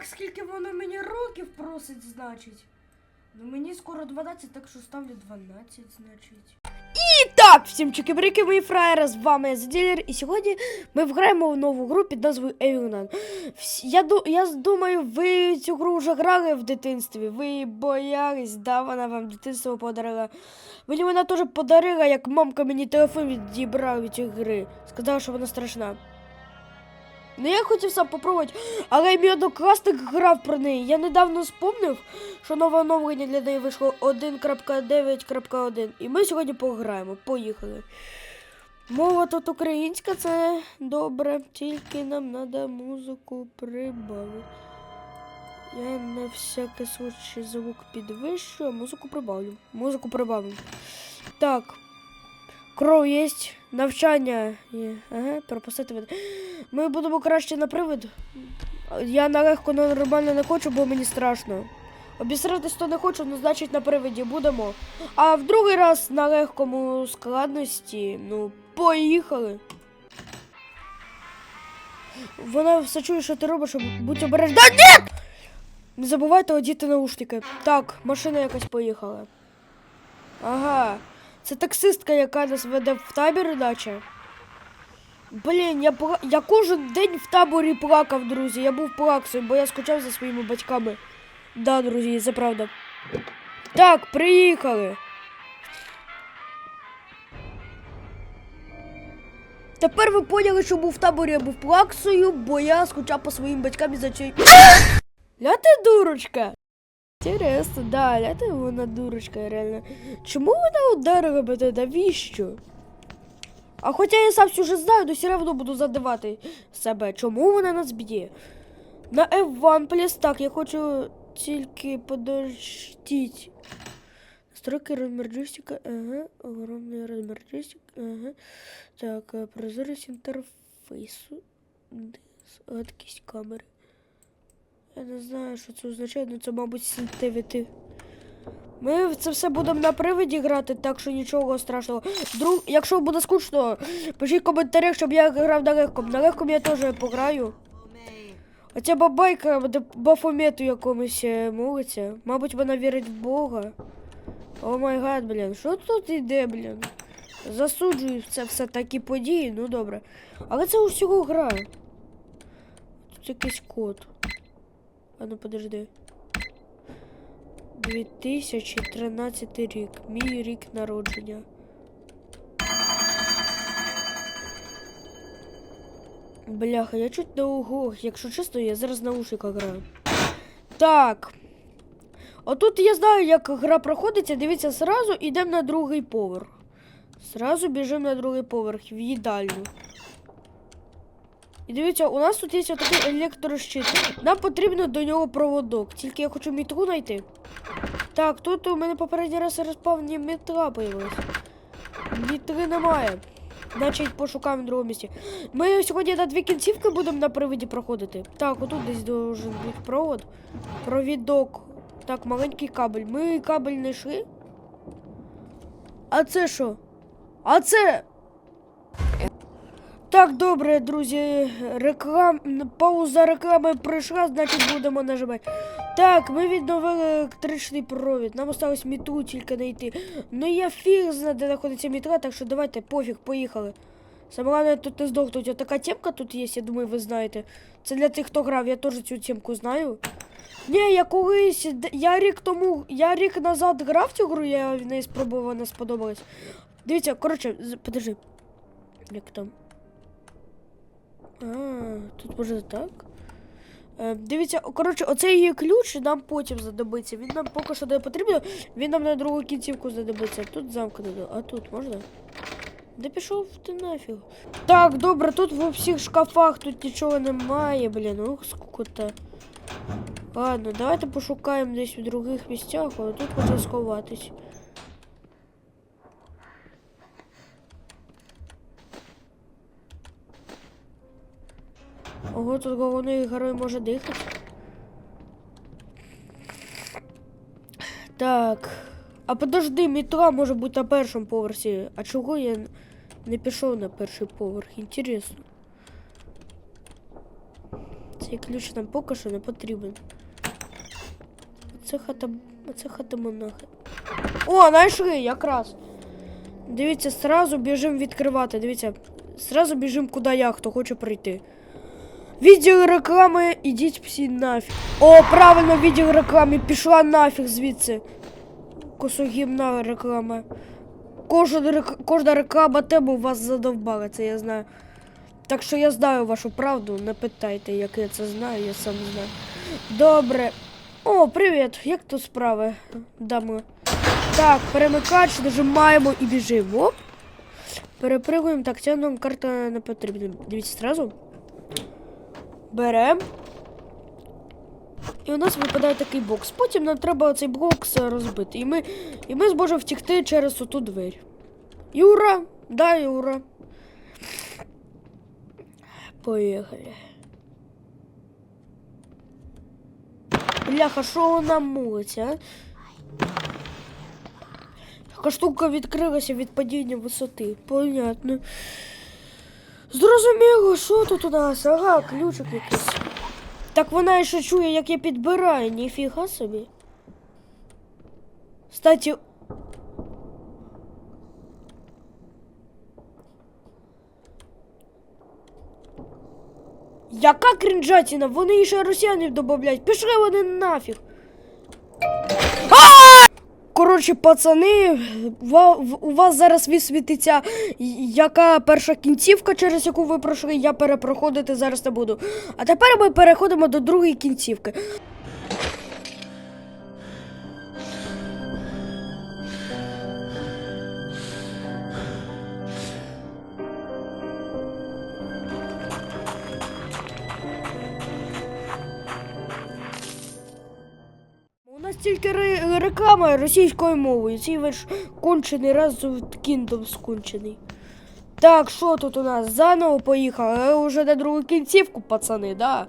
Так, скільки воно мені років просить, значить. Ну мені скоро 12, так що ставлю 12, значить. І так, всім чекібрики, мої фраєри, з вами Заділер, і сьогодні ми граємо в нову гру під назвою Alien. Я, я думаю, ви цю гру вже грали в дитинстві. Ви боялись, да, вона вам дитинство подарила. Мені вона теж подарила, як мамка мені телефон відібрала від цієї гри. Сказала, що вона страшна. Ну я хотів сам попробувати, але мій однокласник грав про неї. Я недавно спомнив, що нове оновлення для неї вийшло 1.9.1. І ми сьогодні пограємо. Поїхали. Мова тут українська, це добре, тільки нам треба музику прибавити. Я на всякий случай звук підвищу, а музику прибавлю. Музику прибавлю. Так. Кров є, навчання є. Ага, пропустити від. Ми будемо краще на привид. Я на легко на нормально не хочу, бо мені страшно. Обісратись то не хочу, ну значить на привиді будемо. А в другий раз на легкому складності, ну, поїхали. Вона все чує, що ти робиш, будь обережна. Да ні! Не забувайте одіти наушники. Так, машина якась поїхала. Ага. Це таксистка, яка нас веде в табір, наче. Блін, я, я кожен день в таборі плакав, друзі. Я був плаксою, бо я скучав за своїми батьками. Да, друзі, це правда. Так, приїхали. Тепер ви поняли, що був в таборі, я був плаксою, бо я скучав по своїм батькам і за чий. Ля ти дурочка. Інтересно, да, ля вона дурочка, реально. Чому вона ударила мене? Навіщо? А хоча я сам вже знаю, то все одно буду задавати себе. Чому вона нас б'є? На F1 плюс так, я хочу тільки подождіть. Настройки розмір джойстика, ага, огромний розмір джойстика, ага. Так, е, прозорість інтерфейсу. Гладкість камери. Я не знаю, що це означає, але це, мабуть, сентивити. Ми в це все будемо на привиді грати, так що нічого страшного. Друг, якщо буде скучно, пишіть в коментарях, щоб я грав на легкому. На легкому я теж пограю. Оця бабайка бафомету якомусь е, молиться. Мабуть, вона вірить в Бога. О май гад, блін, що тут іде, блін? Засуджую це все такі події, ну добре. Але це усього гра. Тут якийсь код. А ну подожди. 2013 рік. Мій рік народження. Бляха, я чуть на углох. Якщо чесно, я зараз на наушниках граю. Так. Отут я знаю, як гра проходиться. Дивіться, зразу йдемо на другий поверх. Зразу біжимо на другий поверх, в їдальню. І дивіться, у нас тут є отакий електрощит. Нам потрібно до нього проводок. Тільки я хочу мітру знайти. Так, тут у мене попередній раз розпавні метла появилась. Мітри немає. Значить, пошукаємо в другому місці. Ми сьогодні на дві кінцівки будемо на приводі проходити. Так, отут десь должен бути провод. Провідок. Так, маленький кабель. Ми кабель знайшли. А це що? А це. Так, добре, друзі. Реклам... Пауза реклами пройшла, значить будемо нажимати. Так, ми відновили електричний провід. Нам осталось мітру тільки знайти. Ну я фіг знає, де знаходиться мітра, так що давайте пофіг, поїхали. Саме головне тут не здохнуть. Отака темка тут є, я думаю, ви знаєте. Це для тих, хто грав, я теж цю темку знаю. Ні, я колись. Я рік тому. Я рік назад грав цю гру, я в неї спробував, вона сподобалась. Дивіться, коротше, подожди. Як там? А, тут може так? Е, дивіться, коротше, оцей її ключ нам потім знадобиться. Він нам поки що не потрібен, він нам на другу кінцівку знадобиться. Тут замкнено, а тут можна? Да пішов ти нафіг. Так, добре, тут в всіх шкафах тут нічого немає, блін, ох, скукота. Ладно, давайте пошукаємо десь в других місцях, а тут можна сховатись. Ого, тут головний герой може дихати. Так. А подожди, метро може бути на першому поверсі. А чого я не пішов на перший поверх? Інтересно. Цей ключ нам поки що не потрібен. Це хата. Це хата монахи. О, знайшли якраз. Дивіться, сразу біжимо відкривати. Дивіться, сразу біжимо куди я, хто хоче прийти. Відділ реклами, ідіть всі нафіг. О, правильно, відділ реклами, пішла нафіг звідси. Косогімна реклама. Кожна, рек- кожна реклама тему вас задовбала, це я знаю. Так що я знаю вашу правду, не питайте, як я це знаю, я сам знаю. Добре. О, привіт! Як тут справи, дами? Так, перемикач, нажимаємо і біжимо. Оп. Перепригуємо, так, нам карта не потрібна. Дивіться зразу. Беремо. І у нас випадає такий бокс. Потім нам треба цей бокс е, розбити. І ми, і ми зможемо втікти через оту двері. І ура! Да, і. Поїхали. Бляха, що вона мулиться, а? Така штука відкрилася від падіння висоти. Понятно. Зрозуміло, що тут у нас? Ага, ключик якийсь. Так вона ще чує, як я підбираю, ніфіга собі. Кстати. Яка крінжатіна? Вони ще росіянів додають. Пішли вони нафіг. Коротше, пацани, у вас зараз висвітиться, яка перша кінцівка, через яку ви пройшли, я перепроходити зараз не буду. А тепер ми переходимо до другої кінцівки. Ре- російською мовою. Цей ваш кончений раз кіндом скончений. Так, що тут у нас? Заново поїхали. Е, Уже на другу кінцівку, пацани, да.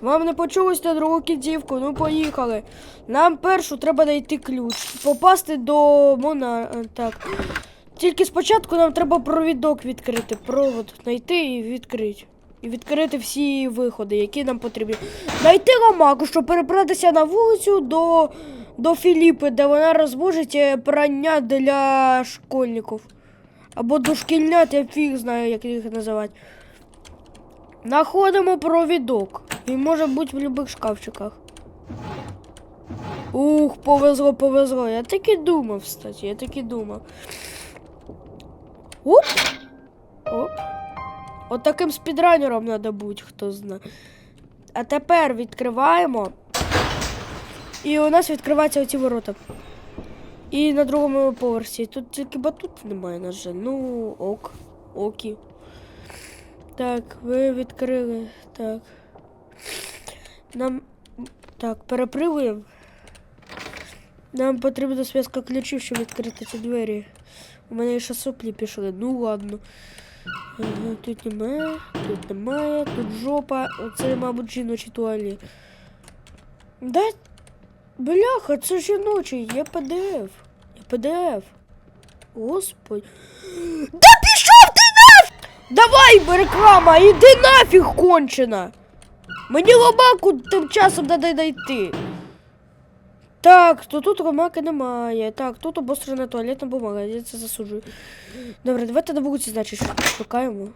Вам не почулось на другу кінцівку, ну поїхали. Нам першу треба знайти ключ. Попасти до Мона. е, Так. Тільки спочатку нам треба провідок відкрити. Провод знайти і відкрити. І відкрити всі виходи, які нам потрібні. Знайти ломаку, щоб перебратися на вулицю до, до Філіпи, де вона розвожить е, прання для школьників. Або дошкільнят, я фіг знаю, як їх називати. Находимо провідок. Він може бути в будь-яких шкафчиках. Ух, повезло, повезло. Я так і думав, кстати, я так і думав. Оп! Оп. От таким спідранером треба бути, хто знає. А тепер відкриваємо. І у нас відкриваються оці ворота. І на другому поверсі. Тут тільки батут немає, на жаль. Ну, ок. Окі. Так, ви відкрили. Так. Нам. Так, перепригуємо. Нам потрібна зв'язка ключів, щоб відкрити ці двері. У мене ще соплі пішли. Ну ладно. Тут немає, тут немає, тут жопа. Оце, мабуть, жіночий туалет. Да? Бляха, це жіночий, є ПДФ. Є ПДФ. Господи. Да пішов ти нафіг! Давай, реклама, іди нафіг кончена! Мені ломаку тим часом треба знайти. Так, то тут ломаки немає. Так, тут обострена туалетна бумага, я це засуджую. Добре, давайте на вулиці, значить, шукаємо.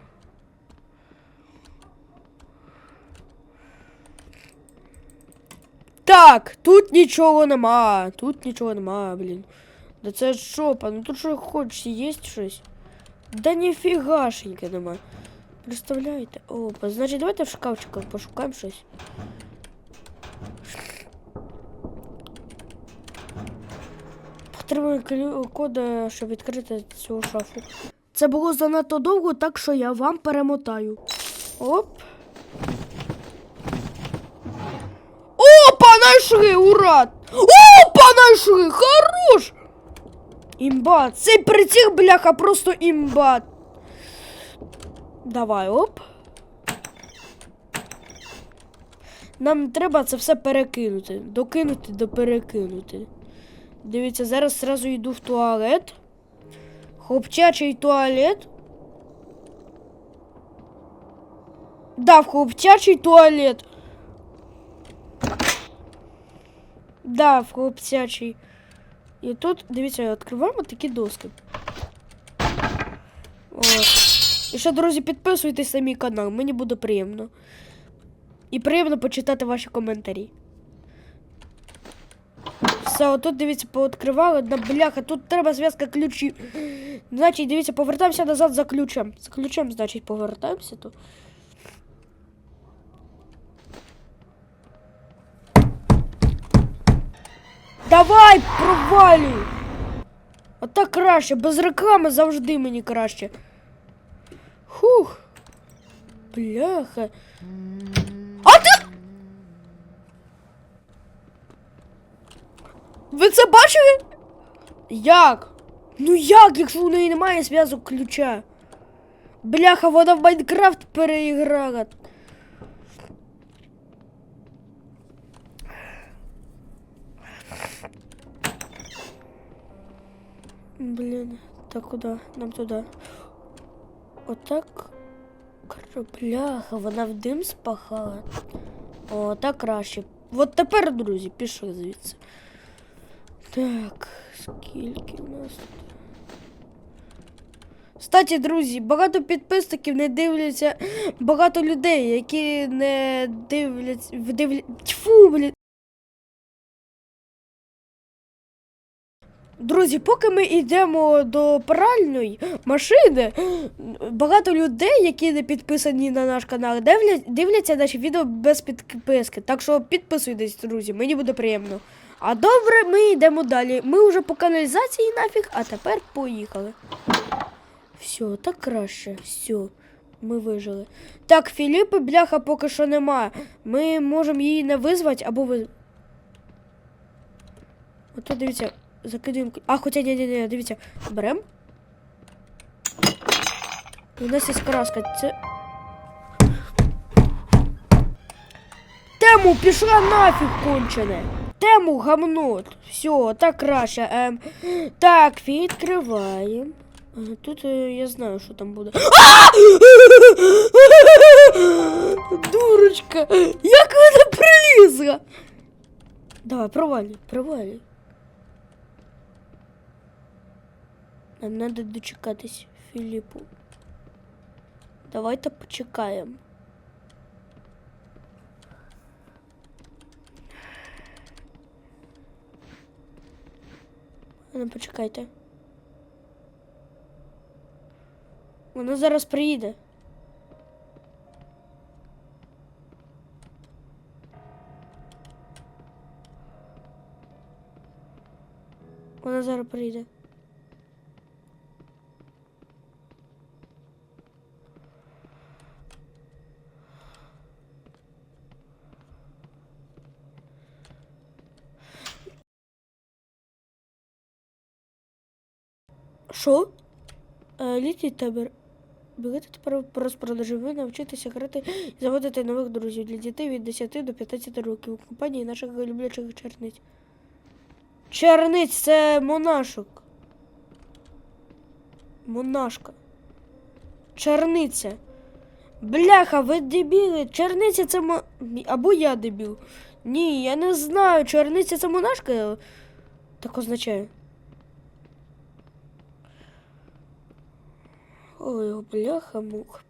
Так, тут нічого нема. Тут нічого нема, блін. Да це ж шопа, ну тут що хочеш, є щось? Да ніфігашеньки нема. Представляєте? Опа, значить давайте в шкафчиках пошукаємо щось. Потрібен клю- код, е, щоб відкрити цю шафу. Це було занадто довго, так що я вам перемотаю. Оп. Опа, знайшли, ура! Опа, знайшли! Хорош! Імба, цей приціг, бляха, просто імба. Давай, оп. Нам треба це все перекинути. Докинути, доперекинути. Дивіться, зараз зразу йду в туалет. Хлопчачий туалет. Да, в хлопчачий туалет. Да, в хлопцячий. І тут, дивіться, відкриваємо такі доски. От. І ще, друзі, підписуйтесь на мій канал, мені буде приємно. І приємно почитати ваші коментарі. Все, отут, дивіться, пооткривали одна бляха, тут треба зв'язка ключів. Значить, дивіться, повертаємося назад за ключем. За ключем, значить, повертаємося тут. Давай, провалюй! Отак краще, без реклами завжди мені краще. Хух. Бляха. А ти. Ви це бачили? Як? Ну як, якщо у неї немає зв'язок ключа? Бляха, вона в Майнкрафт переіграла. Блін, так куди? Нам туди. Отак. Бляха, вона в дим спахала. О, так краще. От тепер, друзі, пішли звідси. Так, скільки в нас тут? Кстати, друзі, багато підписників не дивляться. Багато людей, які не дивляться. Дивля... Тьфу, блін. Друзі, поки ми йдемо до пральної машини, багато людей, які не підписані на наш канал, дивляться наші відео без підписки. Так що підписуйтесь, друзі, мені буде приємно. А добре, ми йдемо далі. Ми вже по каналізації нафіг, а тепер поїхали. Все, так краще, все. Ми вижили. Так, Філіпи, бляха, поки що нема. Ми можемо її не визвати або ви. Ото дивіться, закидуємо. А, хоча ні, ні, ні, дивіться, берем. У нас є краска. Це. Тему пішла нафіг кончене. Тему гамно. Все, так краще. Ем. Так, відкриваємо. Тут е, я знаю, що там буде. Дурочка! Як вона прилізла? Давай, провалюй, провалюй. Нам треба дочекатись Філіпу. Давайте почекаємо. А Ну, почекайте. Вона зараз приїде. Вона зараз приїде. Що? Е, Літній табір. Білети тепер по розпродажу. Ви навчитися грати і заводити нових друзів для дітей від 10 до 15 років у компанії наших люблячих черниць. Черниць це монашок. Монашка. Черниця. Бляха, ви дебіли. Черниця це мо... Або я дебіл. Ні, я не знаю. Черниця це монашка. Так означає. Ой, бляха мух.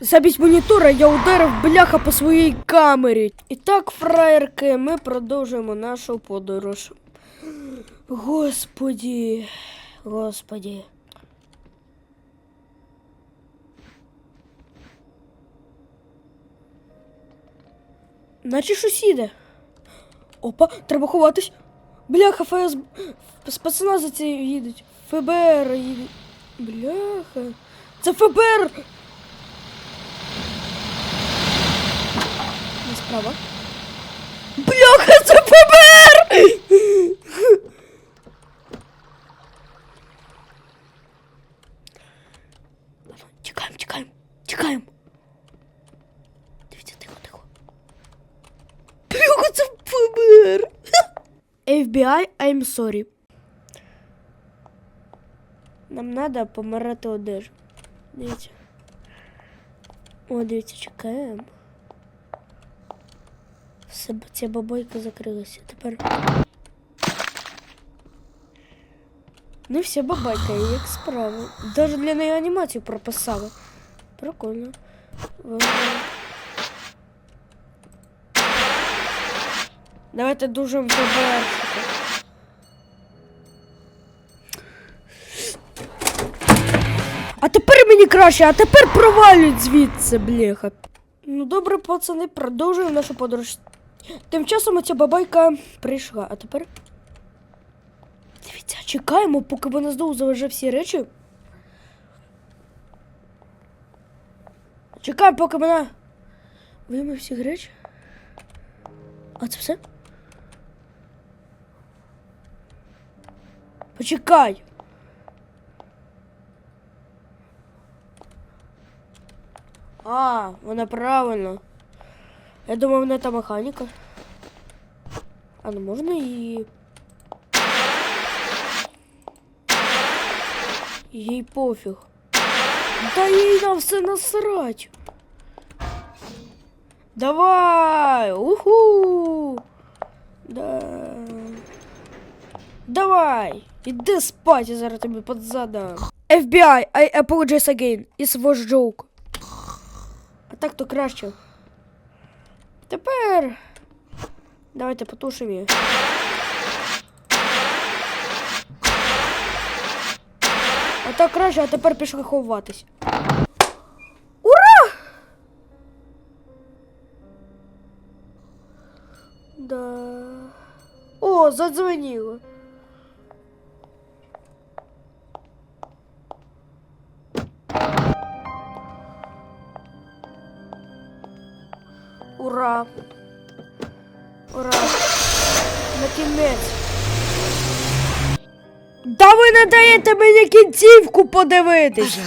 Замість монітора я ударив бляха по своїй камері. І так, фраєрки, ми продовжуємо нашу подорож. Господі, господі. Наче щось іде. Опа, треба ховатись. Бляха, ФС... Спецназ за це їдуть. ФБР їдуть. Бляха. Це ФБР! Не справа. Бляха, це ФБР! Тікаємо, тікаємо, тікаємо. Дивіться, тихо, тихо. Бляха, це ФБР! FBI, I'm sorry. Нам треба помирати одежу. Дивіться. О, дивіться, чекаємо. Все, б- ця бабойка закрилася. Тепер. Не вся бабайка, і як справа. Даже для неї анімацію прописали. Прикольно. Вона- Давайте дуже ФБРщика. мені краще, а тепер провалюють звідси, бляха. Ну добре, пацани, продовжуємо нашу подорож. Тим часом ця бабайка прийшла, а тепер. Дивіться, чекаємо, поки вона знову завеже всі речі. Чекаємо, поки вона вийме всі речі. А це все? Почекай. А, вона правильно. Я думав, вона та механіка. А ну можна її. Їй пофіг. Да їй на все насрать. Давай! Уху! Да. Давай! Іди спать, я зараз тобі подзадам. FBI, I apologize again. It's was joke. Так то краще. Тепер. Давайте потушимо її. А так краще, а тепер пішли ховатись. Ура! Да. О, задзвонило. Даєте мені кінцівку подивитись!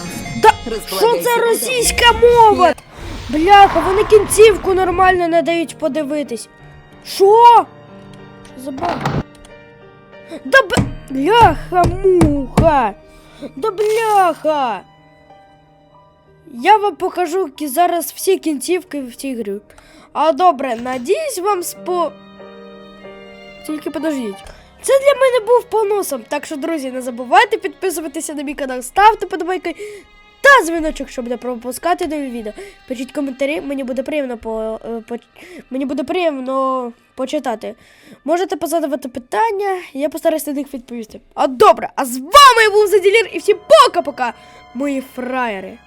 Да що це російська мова? Бляха, вони кінцівку нормально не дають подивитись. Що? Що за баг? Да б... бляха муха! Да бляха! Я вам покажу зараз всі кінцівки в цій грі. А добре, надіюсь вам спо. Тільки подождіть. Це для мене був поносом. Так що, друзі, не забувайте підписуватися на мій канал, ставте подобайки та дзвіночок, щоб не пропускати нові відео. Пишіть коментарі, мені буде приємно по, е, по мені буде приємно почитати. Можете позадавати питання, я постараюся на них відповісти. А добре, а з вами був Заділір і всім пока-пока, мої фраєри.